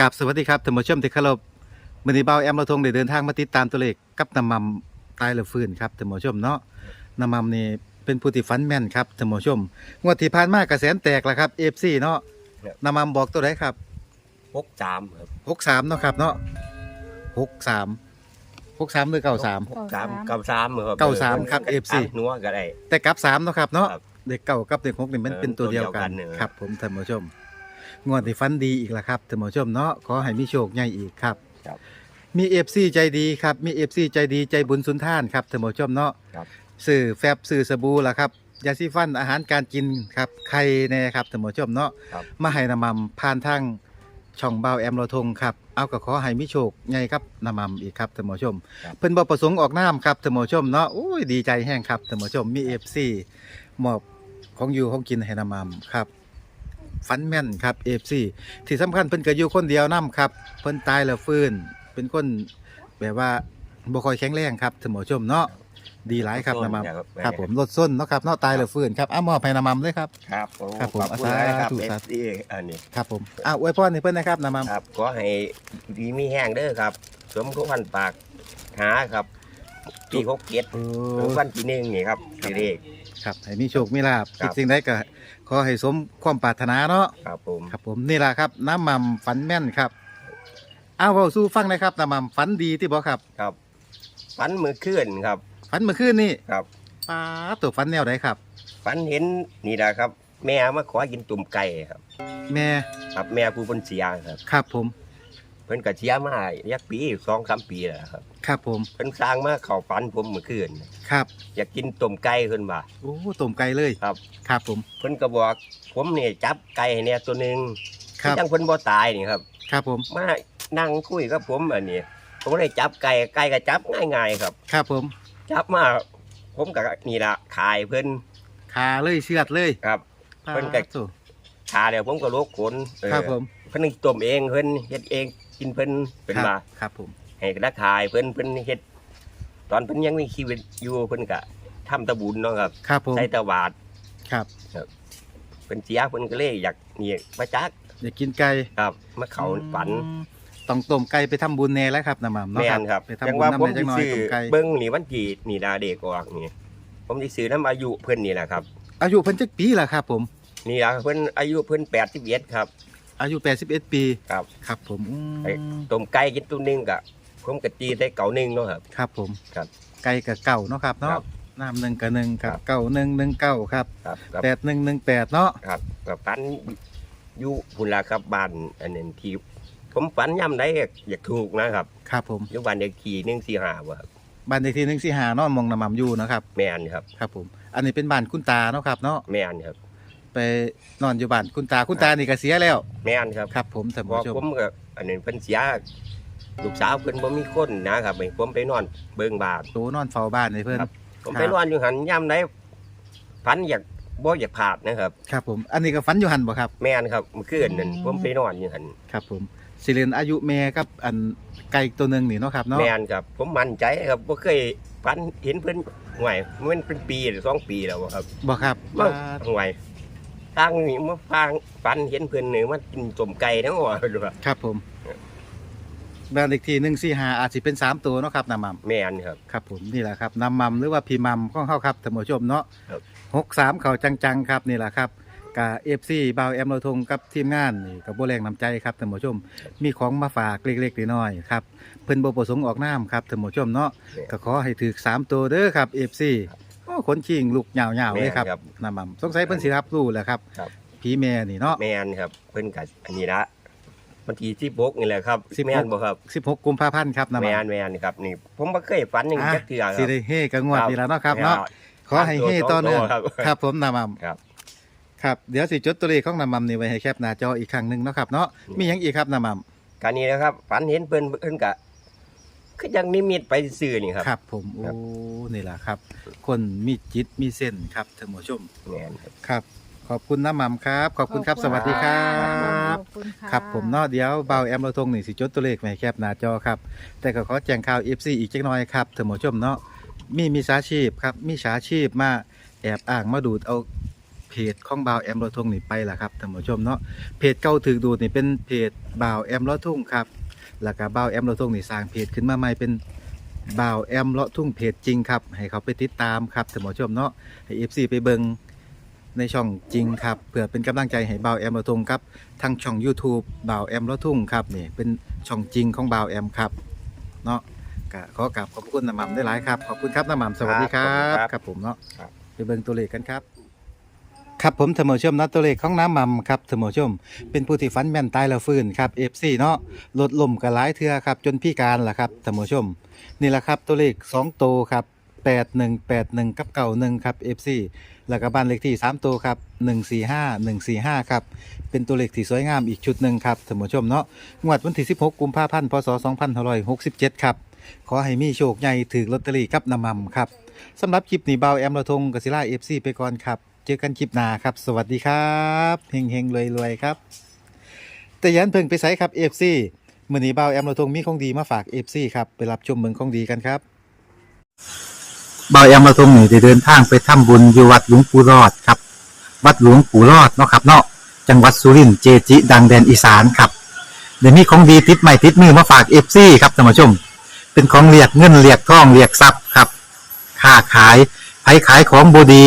กับสวัสดีครับท่านผู้ชมที่เคารพมื้อนี้เบาแอมเราทงได้เดินทางมาติดตามตัวเลขกับน้ำมันตายแล้วฟื้นครับท่านผู้ชมเนาะน้ำมันนี่เป็นผู้ที่ฝันแม่นครับท่านผู้ชมงวดที่ผ่านมากระแสนแตกแล้วครับ FC เนาะครับน้ำมันบอกตัวไหนครับพกจามครับ63เนาะครับเนาะ63 63หรือ93พกจามเก้าสามครับเก้าสามครับ FC อะนัวก็ได้แต่กลับ3เนาะครับเนาะครับเด็กเก่ากับเด็กหกนี่มันเออเป็นตัวเดียวกันตัวเดียวกันเนี่ยครับผมท่านผู้ชม งวดที่ฟันดีอีกแล้วครับท่านผู้ชมเนาะขอให้มีโชคใหญ่อีกครับ ครับ มีเอฟซีใจดีครับ มีเอฟซีใจดีใจบุญสุนท่านครับท่านผู้ชมเนาะครับ สื่อแฟบสื่อสบู่ล่ะครับยาซีฟันอาหารการกินครับไข่แน่ครับท่านผู้ชมเนาะครับ มาให้นำมัมผ่านทางช่องเบาแอมโรทงครับเอาก็ขอให้มีโชคใหญ่ครับนำมัมอีกครับท่านผู้ชมครับเพิ่นบ่ประสงค์ออกน้ำครับท่านผู้ชมเนาะโอ้ยดีใจแห้งครับท่านผู้ชมมีเอฟซีมอบของอยู่ของกินให้นำมัมครับ ฟันแม่นครับเอฟซีที่สำคัญเพิ่นก็อยู่คนเดียวนํครับ เพิ่นตายแล้วฟื้น เป็นคนแบบว่าบ่ค่อยแข็งแรงครับท่านผู้ชมเนาะดีหลายครับนำมัมครับผมลดส้นเนาะครับเนาะตายแล้วฟื้นครับอ้ามอบให้นำมัมเลยครับครับผมครับผมขอบคุณนะครับสาธุเอสาฟธุซีอันนี้ครับผมอ้าวอวยพรให้เพิ่นนะครับนำมัมครับขอให้ดีมีแห้งเด้อครับสมควรปากหาครับปีหกเจ็ดโอ้ถึงวันที่หนึ่งนี่ครับสี่เลขครับให้มีโชคมีลาภครัคิดบสิ่งใดก็ ขอให้สมความปรารถนาเนาะครับผมครับผมนี่ล่ะครับน้ำมัมฝันแม่นครับอ้าวเว้าสู้ฟังหนะครับน้ำมัมฝันดีที่บ่ครับครับฝันมือขึ้นครับฝันเมื่อคืนนี่ครับป้าตัวฝันแนวใดครับ ฝันเห็นนี่แหละครับ แม่มาขอกินตุ่มไก่ครับ แม่ครับแม่ผู้เป็นเสียครับ ครับผมเพิ่นก็เสียมายักปีสองสามปีแล้วครับ ครับผมเพิ่นสร้างมาเข้าฝันผมเมื่อคืนครับ อยากกินต้มไก่เพิ่นว่าโอ้ต้มไก่เลยครับ ครับผมเพิ่นก็บอกผมเนี่ยจับไก่ให้เนี่ยตัวหนึงครับจังเพิ่นบ่ตายนี่ครับ ครับผมมานั่งคุยกับผมอันนี้ผมเลยจับไก่ไก่ก็จับง่ายๆครับ ครับผม จับมาผมก็นี่ล่ะขายเพิ่นขาเลยเชือดเลยครับ เพิ่นก็ปาดโถ่ขาเดี๋ยวผมก็ลกขนเออครับผม เพิ่นต้มเองเพิ่นเฮ็ดเองกินเพิ่นเป็นครับว่าครับผมให้ราขายเพิ่นเพิ่นเฮ็ด ตอนเพิ่นยังมีชีวิตอยู่เพิ่นก็ทำตะบุญเนาะครับครับผมใช้ตะวาดครับเพิ่นเสียเพิ่นก็เลยอยากนี่มาจักอยากกินไก่ครับมาเขาฝันอืมต้องต้มไก่ไปทำบุญแน่แล้วครับน้ำมัมเนาะแม่ครับนครับไปทำจังบุญว่าน้ำผมในจัสิงน้อยซื้อต้มไก่เบิ่งนี่วันที่นี่ดาเด็กออกนี่ผมสิซื้อน้ำอายุเพิ่นนี่แหละครับ อายุเพิ่นจักปีล่ะครับ ผม นี่ล่ะเพิ่นอายุเพิ่น81ครับ อายุ 81 ปีครับครับผมอืมไอ้ ต้มไก่กินตัวหนึงก็ผมก็ตีใส่เก่าหนึงเนาะครับ ครับผมครับไก่กับเก่าเนาะครับครัเนาะบน้ำหนึ่งกับหนึ่งครับครับ เก่าหนึ่งหนึ่งเก้าครับครับครับแปดหนึ่งหนึ่งแปดเนาะครับก็ฝันอยู่พุ่นล่ะครับบ้านอันนั้นที่ผมฝันย่ำได้อยากถูกนะครับครับผมอยู่บ้านเด็กขี่หนึ่งสี่ห้าบ่ครับบ้านเลขที่หนึ่งสี่หาเนาะมองน้ำมันอยู่นะครับแม่นครับ ครับผมอันนี้เป็นบ้านคุณตาเนาะครับเนาะแม่นครับ ไปนอนอยู่บ้านคุณตาคุณตานี่ก็เสียแล้ว แม่นครับครับ ผมท่านพอผู้ชมผมก็อันนั้นเพิ่นเสียลูกสาวเพิ่นบ่มีคนนะครับให้ผมไปนอนเบิ่งบ้านโตนอนเฝ้าบ้านให้เพื่อน ครับ ผมครับไปนอนอยู่หันย่ำได้ฝันอยากบ่อยากพลาดนะครับ ครับผมอันนี้ก็ฝันอยู่หันบ่ครับ แม่นครับเมื่อคืนนั่นอืมผมไปนอนอยู่หันครับผมสิเรียนอายุแม่กับอันไก่ตัวหนึ่งนี่เนาะครับเนาะแม่นครับ ผมมั่นใจครับบ่เคยฝันเห็นเพิ่นห่วยมันเป็นปีหรือสองปีแล้วบ่ครับบ่ครับมาห่วย ตั้งนี่มาฟังฝันเห็นเพิ่นนี่มันกินต้มไก่ทั้งว่าดูว่าครับผมบ้านเลขที่หนึ่งสี่หาอาจจะเป็นสามตัวเนาะครับน้ำมันแม่นครับ ครับผมนี่แหละครับน้ำมัมหรือว่าพีมัมของเขาครับท่านผู้ชมเนาะครับ หกสามเขาจังๆครับนี่แหละครับกาเอฟซีบาวแอมโรทงกับทีมงานนี่กับโบแรงน้ำใจครับท่านผู้ชม มีของมาฝากเล็กๆน้อยๆครับเพิ่นโบประสงค์ออกน้ำครับท่านผู้ชมเนาะก็ขอให้ถือสามตัวเด้อครับเอฟซีโอ้ขนชิงลูกเหยาวๆเลยครับแม่นครับ น้ำมัมสงสัยเพิ่นสิรับรู้แหละครับครับ ผีแม่นี่เนาะ แม่นครับ เพิ่นก็อันนี้ละวันที่16นี่แหละครับ16 แม่นบ่ครับสิบหกกุมภาพันธ์ครับน้ำมัแม่มนแม่นครับนี่ ผมบ่เคยฝันอย่างนี้จักเทื่อคสิรับได้เฮกับงวดนี่แล้วเนาะครับเนาะ ขอให้เฮต่อเนื่องครับครับผมน้ำมัมครับ ครับ เดี๋ยวสิจดตัวเลขของน้ำมันนี่ไว้ให้แคปหน้าจออีกครั้งหนึ่งเนาะครับเนาะมีหยังอีกครับน้ำมัน การนี้นะครับฝันเห็นเพิ่นเพิ่นก็ คือยังนิมิตไปซื่อนี่ครับ ครับผมโอ้ครับนี่แหละครับ คนมีจิตมีเส้นครับท่านผู้ชมแม่นครับ ครับ ขอบคุณน้ำมันครับ ขอบคุณครับ สวัสดีครับ ขอบคุณค่ะครับผมเนาะเดี๋ยวเบาแอมเราทงนี่สิจดตัวเลขไว้ให้แคปหน้าจอครับ แต่ก็ขอแจ้งข่าว FC อีกจักหน่อยครับท่านผู้ชมเนาะมีมีสาชีพครับ มีสาชีพมาแอบอ้างมาดูดเอาเพจของบ่าวแอมโลทงนี่ไปล่ะครับท่านผู้ชมเนาะเพจเก่าถึกดูดนี่เป็นเพจบ่าวแอมโลทุ่งครับ แล้วก็บ่าวแอมโลทุ่งนี่สร้างเพจขึ้นมาใหม่เป็นบ่าวแอมโลทุ่งเพจจริงครับ ให้เขาไปติดตามครับท่านผู้ชมเนาะให้ FC ไปเบิ่งในช่องจริงครับเพื่อเป็นกำลังใจให้บ่าวแอมโลทุ่งครับทางช่อง YouTube บ่าวแอมโลทุ่งครับนี่เป็นช่องจริงของบ่าวแอมครับเนาะก็ขอกราบขอบคุณน้ำหม่ำได้หลายครับขอบคุณครับน้ำหม่ำสวัสดีครัครับบครับผมเนาะครับ ไปเบิ่งตัวเลขกันครับ ครับผมเถมอชมนะตัวเลขของน้ำมัมครับเถมอชม เป็นผู้ที่ฟันแม่นตายแล้วฟื้นครับ FC เนาะลดลมกันหลายเทื่อครับจนพิการล่ะครับเถมอชม นี่แหละครับตัวเลข2โตวครับ8181 กับ91ครับ FC แล้วก็บ้านเลขที่ 3 ตัวครับ 145 145 ครับ เป็นตัวเลขที่สวยงามอีกชุดหนึ่งครับท่านผู้ชมเนาะ งวดวันที่ 16 กุมภาพันธ์ พศ 2567 ครับ ขอให้มีโชคใหญ่ถือลอตเตอรี่กับน้ำมัมครับ สำหรับคลิปนี้เบาแอมระทงกศิลาเอฟซีไปก่อนครับ เจอกันคลิปหน้าครับ สวัสดีครับเฮงเฮงรวยรวยครับ แต่ยันเพิ่งไปใส่ครับเอฟซีมือนีเบาแอมระทงมีของดีมาฝากเอฟซีครับไปรับชมเมืองของดีกันครับเบาแอมระทงนี่ได้เดินทางไปทำบุญอยู่วัดหลวงปู่รอดครับ วัดหลวงปู่รอดเนาะครับเนาะจังหวัดสุรินทร์เจจิ ดังแดนอีสานครับเดี๋ยวมีของดีติดใหม่ติดมือมาฝากเอฟซีครับท่านผู้ชม เป็นของเรียกเงินเรียกทองเรียกทรัพย์ครับค้าขายไผขายของบดี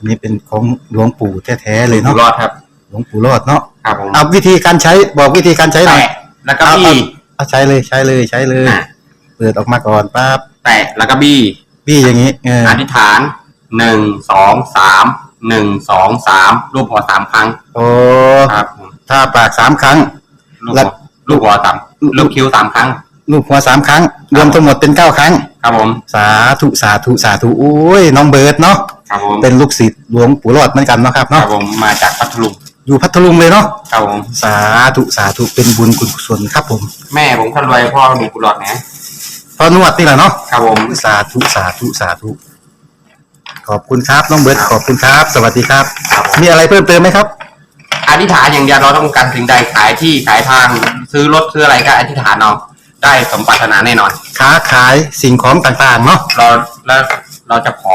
อันนี้เป็นของหลวงปู่แท้ๆเลยอยู่เนาะ รอดครับหลวงปู่รอดเนาะ ครับผมเอาวิธีการใช้บอกวิธีการใช้หน่อยแตะแล้วก็บี้ เอาใช้เลยใช้เลยใช้เลย อะ เปิดออกมาก่อนปั๊บแตะแล้วก็บี้พี่อย่างนี้เอออธิษฐานหนึ่งสองสามหนึ่งสองสามรูปหัวสามครั้งโอ้ครับผมถ้าปากสามครั้ง ลูกแล้หัววลูกหัวสามลูกคิ้วสามครั้ง ลูกหัวสามครั้ง รวมทั้งหมดเป็นเก้าครั้ง ครับผม สาธุสาธุสาธุโอ้ยน้องเบิร์ดเนาะ ครับผมเป็นลูกศิษย์หลวงปู่รอดเหมือนกันเนาะครับครัเนาะบผมมาจากพัทลุงอยู่พัทลุงเลยเนาะครับผมสาธุสาธุเป็นบุญกุศลครับผมแม่ผมคนรวยพ่อมีกุหลาบนะพอนวดนี่แหละเนาะครับผมสาธุสาธุสาธุขอบคุณครับน้องเบิร์ดขอบคุณครับ สวัสดีครับครับผมมีอะไรเพิ่มเติมไหมครับ อธิษฐานอย่างเดียวเราต้องการสิ่งใดขายที่ขายทางซื้อรถซื้ออะไรก็อธิษฐานเอาได้สมปรารถนาแน่นอน ค้าขายสิ่งของต่างๆเนาะเราแล้วเราจะขอ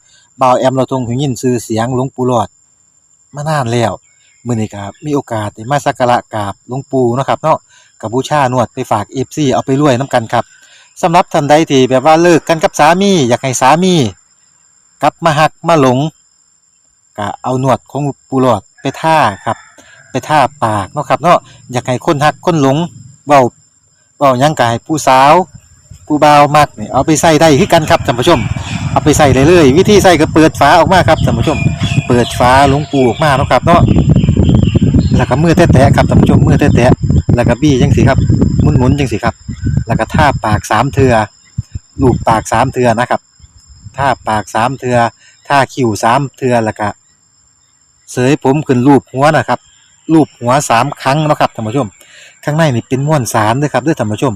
บ่าวแอมเราทรงหูยินชื่อเสียงหลวงปู่หลอดมานานแล้วมื้อนี้ก็มีโอกาสได้มาสักการะกราบหลวงปู่เนาะครับเนาะกับบูชานวดไปฝาก FC เอาไปรวยนํกันครับสำหรับท่านใดที่แบบว่าเลิกกันกับสามีอยากให้สามีกลับมาหักมาหลงก็เอาหนวดของปูหลอดไปท่าครับ ไปท่าปากเนาะครับเนาะอยากให้คนหักคนหลงเว้าเว้ายังกายผู้สาว ผู้บ่าวมักนี่เอาไปใส่ได้คือกันครับท่านผู้ชม เอาไปใส่เลยเลย วิธีใส่ก็เปิดฝาออกมาครับท่านผู้ชม เปิดฝาหลวงปูออกมาเนาะครับเนาะแล้วก็มือแตะๆครับท่านผู้ชมมือแตะแล้วก็บี้จังสิครับหมุนๆจังสิครับ แล้วก็ท่าปากสามเทือลูบปากสามเทือนะครับท่าปากสามเทือท่าคิ้วสามเทือแล้วก็เสยผมขึ้นรูปหัวนะครับรูปหัวสามครั้งเนาะครับท่านผู้ชม ข้างในนี่เป็นม้วนสารด้วยครับด้วยท่านผู้ชม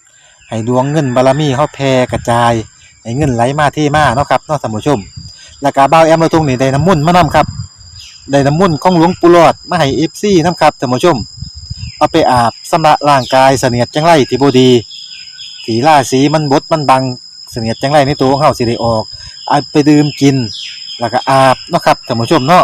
ให้ดวงเงินบารมีเฮาแผ่กระจาย ให้เงินไหลมาเทมาเนาะครับเนาะท่านผู้ชม แล้วก็บ่าวแอมเราตรงนี้ได้น้ำมุ่นมานํครับ ได้น้ำมุ่นของหลวงปู่หลอดมาให้ FC นํครับท่านผู้ชม เอาไปอาบสำระร่างกายเสนียดจังไรที่บดีสีล่าสีมันบดมันบังเสนียดจังไรในตัวของเฮาสิได้ออกเอาไปดื่มกิน แล้วก็อาบเนาะครับท่านผู้ชมเนาะ